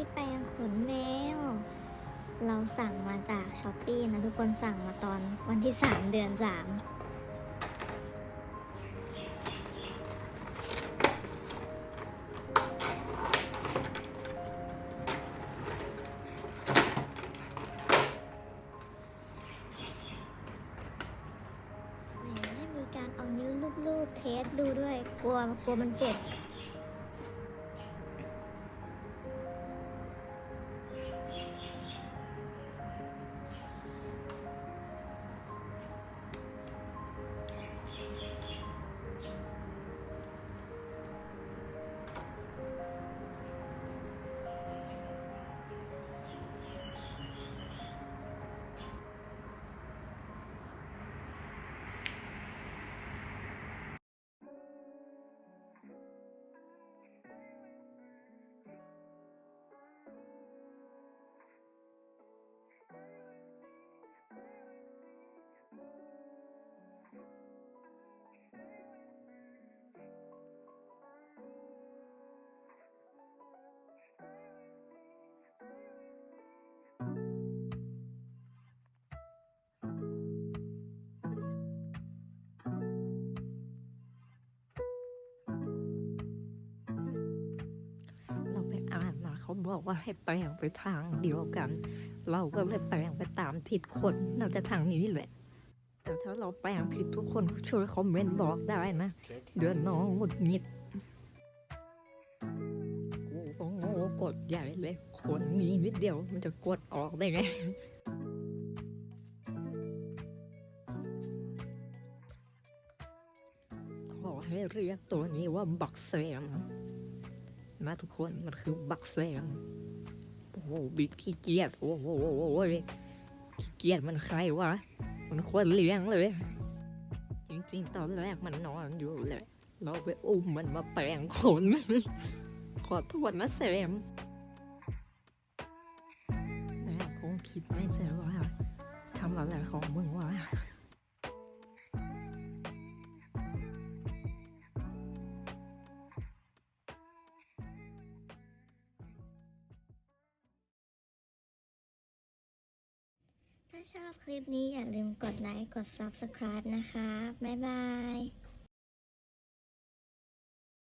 พี่แปรงขนแมว เราสั่งมาจากช้อปปี้นะทุกคนสั่งมาตอนวันที่ 3 เดือน3แหมมีการเอานิ้วลูบๆเทสดูด้วย กลัวกลัวมันเจ็บ เขาบอกว่าให้แปลงไปทางเดียวกัน เราก็เลยแปลงไปตามทิศคนน่าจะทางนี้แหละแต่ถ้าเราแปลงผิดทุกคนช่วยคอมเมนต์บอกได้นะเดือนน้องหงุดหงิดกูก็โง่กดใหญ่เลยคนมีนิดเดียวมันจะกดออกได้ไงขอให้เรียกตัวนี้ว่าบักแซม นะทุกคน มันคือบักแซมโอ้โหบิ๊กขี้เกียจโอ้โหขี้เกียจมันใครวะ มันควรเลี้ยงเลย จริงๆ ตอนแรกมันนอนอยู่เลย เราไปอุ้มมันมาแปลงขน ขอโทษนะแซมแม่คงคิดไม่ใจว่าทำอะไรของมึงวะ ชอบคลิปนี้อย่าลืมกดไลค์ กด Subscribe นะคะ บ๊ายบาย